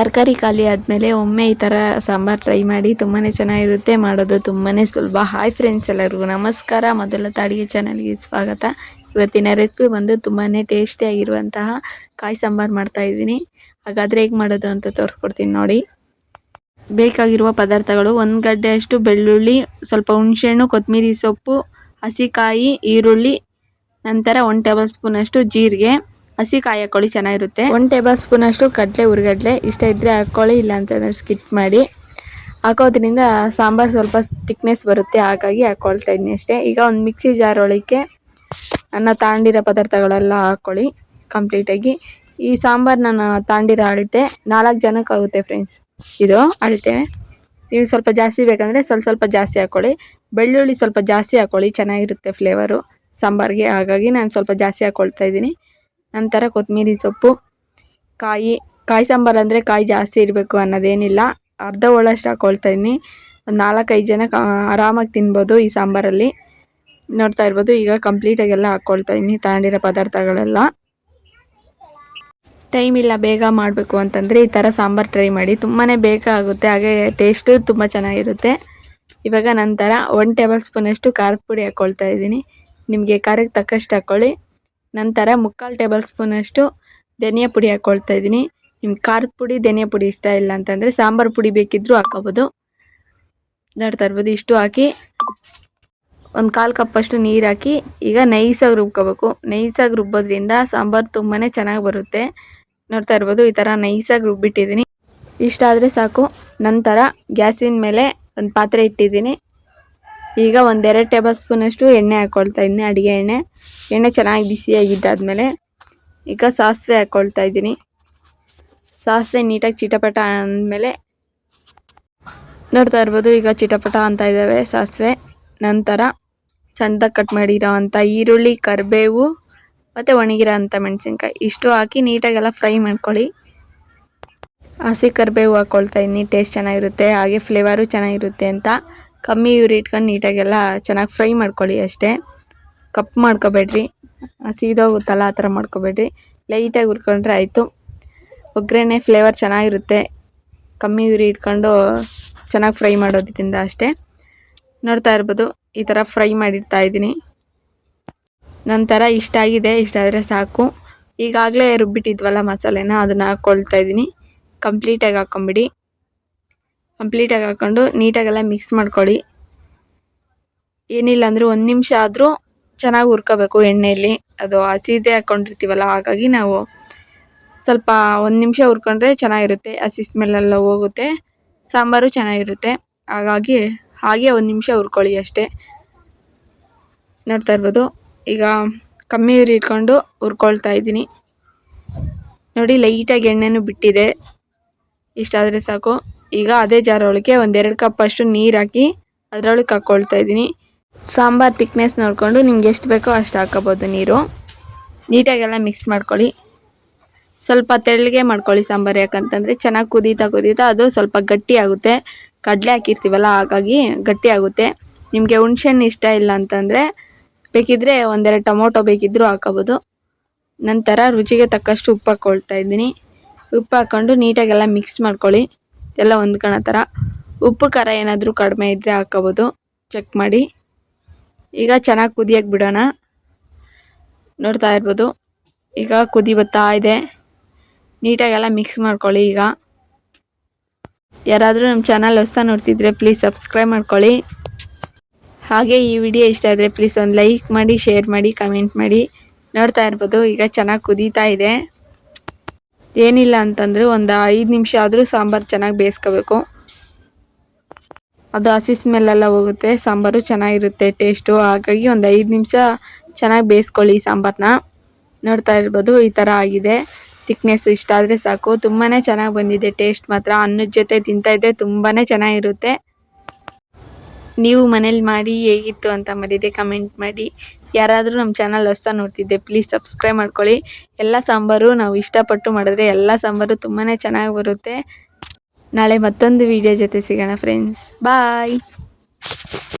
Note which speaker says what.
Speaker 1: ತರಕಾರಿ ಖಾಲಿ ಆದಮೇಲೆ ಒಮ್ಮೆ ಈ ಥರ ಸಾಂಬಾರು ಟ್ರೈ ಮಾಡಿ ತುಂಬಾ ಚೆನ್ನಾಗಿರುತ್ತೆ, ಮಾಡೋದು ತುಂಬಾ ಸುಲಭ. ಹಾಯ್ ಫ್ರೆಂಡ್ಸ್ ಎಲ್ಲರಿಗೂ ನಮಸ್ಕಾರ. ಮೊದಲ ಅಡುಗೆ ಚಾನಲ್ಗೆ ಸ್ವಾಗತ. ಇವತ್ತಿನ ರೆಸಿಪಿ ಬಂದು ತುಂಬಾ ಟೇಸ್ಟಿಯಾಗಿರುವಂತಹ ಕಾಯಿ ಸಾಂಬಾರು ಮಾಡ್ತಾ ಇದ್ದೀನಿ. ಹಾಗಾದರೆ ಹೇಗೆ ಮಾಡೋದು ಅಂತ ತೋರಿಸ್ಕೊಡ್ತೀನಿ ನೋಡಿ. ಬೇಕಾಗಿರುವ ಪದಾರ್ಥಗಳು ಒಂದು ಗಡ್ಡೆಯಷ್ಟು ಬೆಳ್ಳುಳ್ಳಿ, ಸ್ವಲ್ಪ ಹುಣಸೆಹಣ್ಣು ಕೊತ್ತಂಬರಿ ಸೊಪ್ಪು ಹಸಿಕಾಯಿ ಈರುಳ್ಳಿ, ನಂತರ ಒನ್ ಟೇಬಲ್ ಸ್ಪೂನಷ್ಟು ಜೀರಿಗೆ. ಹಸಿ ಕಾಯಿ ಹಾಕೊಳ್ಳಿ ಚೆನ್ನಾಗಿರುತ್ತೆ. ಒನ್ ಟೇಬಲ್ ಸ್ಪೂನ್ ಅಷ್ಟು ಕಡಲೆ, ಉರ್ಗಡ್ಲೆ, ಇಷ್ಟ ಇದ್ರೆ ಹಾಕೊಳ್ಳಿ ಇಲ್ಲ ಅಂತಂದರೆ ಸ್ಕಿಪ್ ಮಾಡಿ. ಹಾಕೋದ್ರಿಂದ ಸಾಂಬಾರು ಸ್ವಲ್ಪ ತಿಕ್ನೆಸ್ ಬರುತ್ತೆ, ಹಾಗಾಗಿ ಹಾಕೊಳ್ತಾ ಇದ್ದೀನಿ ಅಷ್ಟೇ. ಈಗ ಒಂದು ಮಿಕ್ಸಿ ಜಾರ್ ಒಳಕ್ಕೆ ಅನ್ನ ತಾಂಡಿರೋ ಪದಾರ್ಥಗಳೆಲ್ಲ ಹಾಕ್ಕೊಳ್ಳಿ ಕಂಪ್ಲೀಟಾಗಿ ಈ ಸಾಂಬಾರು ನಾನು ತಾಂಡಿರೋ ಅಳತೆ ನಾಲ್ಕು ಜನಕ್ಕೆ ಆಗುತ್ತೆ ಫ್ರೆಂಡ್ಸ್ ಇದು ಅಳತೆ. ನೀವು ಸ್ವಲ್ಪ ಜಾಸ್ತಿ ಬೇಕಂದರೆ ಸ್ವಲ್ಪ ಸ್ವಲ್ಪ ಜಾಸ್ತಿ ಹಾಕ್ಕೊಳ್ಳಿ ಬೆಳ್ಳುಳ್ಳಿ ಸ್ವಲ್ಪ ಜಾಸ್ತಿ ಹಾಕ್ಕೊಳ್ಳಿ ಚೆನ್ನಾಗಿರುತ್ತೆ ಫ್ಲೇವರು ಸಾಂಬಾರಿಗೆ ಹಾಗಾಗಿ ನಾನು ಸ್ವಲ್ಪ ಜಾಸ್ತಿ ಹಾಕ್ಕೊಳ್ತಾ ಇದ್ದೀನಿ. ನಂತರ ಕೊತ್ತಂಬರಿ ಸೊಪ್ಪು. ಕಾಯಿ ಕಾಯಿ ಸಾಂಬಾರು ಅಂದರೆ ಕಾಯಿ ಜಾಸ್ತಿ ಇರಬೇಕು ಅನ್ನೋದೇನಿಲ್ಲ. ಅರ್ಧ ಒಳಷ್ಟು ಹಾಕ್ಕೊಳ್ತಾ ಇದ್ದೀನಿ ಒಂದು ನಾಲ್ಕೈದು ಜನ ಆರಾಮಾಗಿ ತಿನ್ಬೋದು ಈ ಸಾಂಬಾರಲ್ಲಿ. ನೋಡ್ತಾ ಇರ್ಬೋದು, ಈಗ ಕಂಪ್ಲೀಟಾಗೆಲ್ಲ ಹಾಕ್ಕೊಳ್ತಾ ಇದ್ದೀನಿ ತಗೊಂಡಿರೋ ಪದಾರ್ಥಗಳೆಲ್ಲ. ಟೈಮ್ ಇಲ್ಲ, ಬೇಗ ಮಾಡಬೇಕು ಅಂತಂದರೆ ಈ ಥರ ಸಾಂಬಾರು ಟ್ರೈ ಮಾಡಿ. ತುಂಬಾ ಬೇಗ ಆಗುತ್ತೆ, ಹಾಗೆ ಟೇಸ್ಟು ತುಂಬ ಚೆನ್ನಾಗಿರುತ್ತೆ. ಇವಾಗ ನಂತರ ಒನ್ ಟೇಬಲ್ ಸ್ಪೂನಷ್ಟು ಖಾರದ ಪುಡಿ ಹಾಕ್ಕೊಳ್ತಾ ಇದ್ದೀನಿ ನಿಮಗೆ ಖಾರಕ್ಕೆ ತಕ್ಕಷ್ಟು ಹಾಕ್ಕೊಳ್ಳಿ ನಂತರ ಮುಕ್ಕಾಲು ಟೇಬಲ್ ಸ್ಪೂನಷ್ಟು ಧನಿಯಾ ಪುಡಿ ಹಾಕ್ಕೊಳ್ತಾ ಇದ್ದೀನಿ. ನಿಮ್ಗೆ ಖಾರದ ಪುಡಿ, ಧನಿಯಾ ಪುಡಿ ಇಷ್ಟ ಇಲ್ಲ ಅಂತಂದರೆ ಸಾಂಬಾರು ಪುಡಿ ಬೇಕಿದ್ದರೂ ಹಾಕೋಬೋದು ನೋಡ್ತಾ ಇರ್ಬೋದು ಇಷ್ಟು ಹಾಕಿ ಒಂದು ಕಾಲು ಕಪ್ಪಷ್ಟು ನೀರು ಹಾಕಿ ಈಗ ನೈಸಾಗಿ ರುಬ್ಕೋಬೇಕು. ನೈಸಾಗಿ ರುಬ್ಬೋದ್ರಿಂದ ಸಾಂಬಾರು ತುಂಬಾ ಚೆನ್ನಾಗಿ ಬರುತ್ತೆ. ನೋಡ್ತಾ ಇರ್ಬೋದು ಈ ಥರ ನೈಸಾಗಿ ರುಬ್ಬಿಟ್ಟಿದ್ದೀನಿ. ಇಷ್ಟ ಆದರೆ ಸಾಕು. ನಂತರ ಗ್ಯಾಸಿನ ಮೇಲೆ ಒಂದು ಪಾತ್ರೆ ಇಟ್ಟಿದ್ದೀನಿ. ಈಗ ಒಂದೆರಡು ಟೇಬಲ್ ಸ್ಪೂನಷ್ಟು ಎಣ್ಣೆ ಹಾಕ್ಕೊಳ್ತಾ ಇದ್ದೀನಿ ಅಡುಗೆ ಎಣ್ಣೆ. ಎಣ್ಣೆ ಚೆನ್ನಾಗಿ ಬಿಸಿಯಾಗಿದ್ದಾದಮೇಲೆ ಈಗ ಸಾಸಿವೆ ಹಾಕ್ಕೊಳ್ತಾ ಇದ್ದೀನಿ. ಸಾಸಿವೆ ನೀಟಾಗಿ ಚಿಟಪಟ ಅಂದಮೇಲೆ ನೋಡ್ತಾ ಇರ್ಬೋದು, ಈಗ ಚಿಟಪಟ ಅಂತ ಇದ್ದಾವೆ ಸಾಸಿವೆ. ನಂತರ ಸಣ್ಣದಾಗಿ ಕಟ್ ಮಾಡಿರೋ ಅಂಥ ಈರುಳ್ಳಿ, ಕರಿಬೇವು ಮತ್ತು ಒಣಗಿರೋ ಅಂಥ ಮೆಣಸಿನ್ಕಾಯಿ. ಇಷ್ಟು ಹಾಕಿ ನೀಟಾಗೆಲ್ಲ ಫ್ರೈ ಮಾಡ್ಕೊಳ್ಳಿ. ಹಸಿ ಕರಿಬೇವು ಹಾಕ್ಕೊಳ್ತಾ ಇದ್ದೀನಿ ಟೇಸ್ಟ್ ಚೆನ್ನಾಗಿರುತ್ತೆ, ಹಾಗೆ ಫ್ಲೇವರು ಚೆನ್ನಾಗಿರುತ್ತೆ ಅಂತ. ಕಮ್ಮಿ ಉರಿ ಇಟ್ಕೊಂಡು ನೀಟಾಗೆಲ್ಲ ಚೆನ್ನಾಗಿ ಫ್ರೈ ಮಾಡ್ಕೊಳ್ಳಿ ಅಷ್ಟೇ. ಕಪ್ ಮಾಡ್ಕೋಬೇಡ್ರಿ. ಸೀದೋಗುತ್ತಲ್ಲ ಆ ಥರ ಮಾಡ್ಕೋಬೇಡ್ರಿ. ಲೈಟಾಗಿ ಹುರ್ಕೊಂಡ್ರೆ ಆಯಿತು. ಒಗ್ಗರಣೆ ಫ್ಲೇವರ್ ಚೆನ್ನಾಗಿರುತ್ತೆ. ಕಮ್ಮಿ ಉರಿ ಇಟ್ಕೊಂಡು ಚೆನ್ನಾಗಿ ಫ್ರೈ ಮಾಡೋದ್ರಿಂದ ಅಷ್ಟೇ. ನೋಡ್ತಾ ಇರ್ಬೋದು, ಈ ಥರ ಫ್ರೈ ಮಾಡಿರ್ತಾ ಇದ್ದೀನಿ. ನಂತರ ಇಷ್ಟ ಆಗಿದೆ, ಇಷ್ಟ ಆದರೆ ಸಾಕು. ಈಗಾಗಲೇ ರುಬ್ಬಿಟ್ಟಿದ್ವಲ್ಲ ಮಸಾಲೆನ, ಅದನ್ನು ಹಾಕ್ಕೊಳ್ತಾ ಇದ್ದೀನಿ. ಕಂಪ್ಲೀಟಾಗಿ ಹಾಕ್ಕೊಂಬಿಡಿ ಕಂಪ್ಲೀಟಾಗಿ ಹಾಕ್ಕೊಂಡು ನೀಟಾಗೆಲ್ಲ ಮಿಕ್ಸ್ ಮಾಡ್ಕೊಳ್ಳಿ. ಏನಿಲ್ಲ ಅಂದರೆ ಒಂದು ನಿಮಿಷ ಆದರೂ ಚೆನ್ನಾಗಿ ಹುರ್ಕೋಬೇಕು ಎಣ್ಣೆಯಲ್ಲಿ. ಅದು ಹಸಿದೇ ಹಾಕ್ಕೊಂಡಿರ್ತೀವಲ್ಲ ಹಾಗಾಗಿ ನಾವು ಸ್ವಲ್ಪ ಒಂದು ನಿಮಿಷ ಹುರ್ಕೊಂಡ್ರೆ ಚೆನ್ನಾಗಿರುತ್ತೆ, ಹಸಿ ಸ್ಮೆಲ್ಲೆಲ್ಲ ಹೋಗುತ್ತೆ, ಸಾಂಬಾರು ಚೆನ್ನಾಗಿರುತ್ತೆ. ಹಾಗಾಗಿ ಹಾಗೆ ಒಂದು ನಿಮಿಷ ಹುರ್ಕೊಳ್ಳಿ ಅಷ್ಟೇ. ನೋಡ್ತಾ ಇರ್ಬೋದು, ಈಗ ಕಮ್ಮಿ ಉರಿ ಇಟ್ಕೊಂಡು ಹುರ್ಕೊಳ್ತಾ ಇದ್ದೀನಿ. ನೋಡಿ ಲೈಟಾಗಿ ಎಣ್ಣೆನೂ ಬಿಟ್ಟಿದೆ. ಇಷ್ಟಾದರೆ ಸಾಕು. ಈಗ ಅದೇ ಜಾರೊಳಗೆ ಒಂದೆರಡು ಕಪ್ ಅಷ್ಟು ನೀರು ಹಾಕಿ ಅದರೊಳಗೆ ಹಾಕ್ಕೊಳ್ತಾ ಇದ್ದೀನಿ. ಸಾಂಬಾರು ತಿಕ್ನೆಸ್ ನೋಡಿಕೊಂಡು ನಿಮ್ಗೆ ಎಷ್ಟು ಬೇಕೋ ಅಷ್ಟು ಹಾಕೋಬೋದು ನೀರು. ನೀಟಾಗೆಲ್ಲ ಮಿಕ್ಸ್ ಮಾಡ್ಕೊಳ್ಳಿ. ಸ್ವಲ್ಪ ತೆಳ್ಳಗೆ ಮಾಡ್ಕೊಳ್ಳಿ ಸಾಂಬಾರು ಯಾಕಂತಂದರೆ ಚೆನ್ನಾಗಿ ಕುದೀತಾ ಕುದೀತಾ ಅದು ಸ್ವಲ್ಪ ಗಟ್ಟಿ ಆಗುತ್ತೆ. ಕಡಲೆ ಹಾಕಿರ್ತೀವಲ್ಲ, ಹಾಗಾಗಿ ಗಟ್ಟಿ ಆಗುತ್ತೆ. ನಿಮಗೆ ಹುಣ್ಸೆಹಣ್ಣು ಇಷ್ಟ ಇಲ್ಲ ಅಂತಂದರೆ ಬೇಕಿದ್ದರೆ ಒಂದೆರಡು ಟೊಮೊಟೊ ಬೇಕಿದ್ದರೂ ಹಾಕೋಬೋದು. ನಂತರ ರುಚಿಗೆ ತಕ್ಕಷ್ಟು ಉಪ್ಪು ಹಾಕ್ಕೊಳ್ತಾ ಇದ್ದೀನಿ. ಉಪ್ಪು ಹಾಕ್ಕೊಂಡು ನೀಟಾಗೆಲ್ಲ ಮಿಕ್ಸ್ ಮಾಡ್ಕೊಳ್ಳಿ. ಎಲ್ಲ ಹೊಂದ್ಕೊಳ್ಳೋ ಥರ ಉಪ್ಪು, ಖಾರ ಏನಾದರೂ ಕಡಿಮೆ ಇದ್ದರೆ ಹಾಕೋಬೋದು. ಚೆಕ್ ಮಾಡಿ. ಈಗ ಚೆನ್ನಾಗಿ ಕುದಿಯೋಕೆ ಬಿಡೋಣ. ನೋಡ್ತಾ ಇರ್ಬೋದು. ಈಗ ಕುದಿ ಬರ್ತಾ ಇದೆ. ನೀಟಾಗೆಲ್ಲ ಮಿಕ್ಸ್ ಮಾಡ್ಕೊಳ್ಳಿ ಈಗ. ಯಾರಾದರೂ ನಮ್ಮ ಚಾನಲ್ ಹೊಸ ನೋಡ್ತಿದ್ರೆ ಪ್ಲೀಸ್ ಸಬ್ಸ್ಕ್ರೈಬ್ ಮಾಡ್ಕೊಳ್ಳಿ. ಹಾಗೆ ಈ ವಿಡಿಯೋ ಇಷ್ಟ ಆದರೆ ಪ್ಲೀಸ್ ಒಂದು ಲೈಕ್ ಮಾಡಿ ಶೇರ್ ಮಾಡಿ ಕಮೆಂಟ್ ಮಾಡಿ. ನೋಡ್ತಾ ಇರ್ಬೋದು. ಈಗ ಚೆನ್ನಾಗಿ ಕುದೀತಾ ಇದೆ. ಏನಿಲ್ಲ ಅಂತಂದರೆ ಒಂದು ಐದು ನಿಮಿಷ ಆದರೂ ಸಾಂಬಾರು ಚೆನ್ನಾಗಿ ಬೇಯಿಸ್ಕೋಬೇಕು. ಅದು ಹಸಿ ಸ್ಮೆಲ್ಲೆಲ್ಲ ಹೋಗುತ್ತೆ, ಸಾಂಬಾರು ಚೆನ್ನಾಗಿರುತ್ತೆ ಟೇಸ್ಟು ಹಾಗಾಗಿ ಒಂದು ಐದು ನಿಮಿಷ ಚೆನ್ನಾಗಿ ಬೇಯಿಸ್ಕೊಳ್ಳಿ ಸಾಂಬಾರನ್ನ ನೋಡ್ತಾ ಇರ್ಬೋದು, ಈ ಥರ ಆಗಿದೆ. ತಿಕ್ನೆಸ್ ಇಷ್ಟ ಆದರೆ ಸಾಕು. ತುಂಬಾ ಚೆನ್ನಾಗಿ ಬಂದಿದೆ ಟೇಸ್ಟ್ ಮಾತ್ರ. ಅನ್ನದ ಜೊತೆ ತಿಂತಾಯಿದ್ದೆ ತುಂಬಾ ಚೆನ್ನಾಗಿರುತ್ತೆ. ನೀವು ಮನೇಲಿ ಮಾಡಿ ಹೇಗಿತ್ತು ಅಂತ ಮರೀದೆ ಕಮೆಂಟ್ ಮಾಡಿ. ಯಾರಾದರೂ ನಮ್ಮ ಚಾನಲ್ ಹೊಸ ನೋಡ್ತಿದ್ದೆ ಪ್ಲೀಸ್ ಸಬ್ಸ್ಕ್ರೈಬ್ ಮಾಡ್ಕೊಳ್ಳಿ. ಎಲ್ಲ ಸಾಂಬಾರು ನಾವು ಇಷ್ಟಪಟ್ಟು ಮಾಡಿದ್ರೆ ಎಲ್ಲ ಸಾಂಬಾರು ತುಂಬಾ ಚೆನ್ನಾಗಿ ಬರುತ್ತೆ. ನಾಳೆ ಮತ್ತೊಂದು ವಿಡಿಯೋ ಜೊತೆ ಸಿಗೋಣ ಫ್ರೆಂಡ್ಸ್ ಬಾಯ್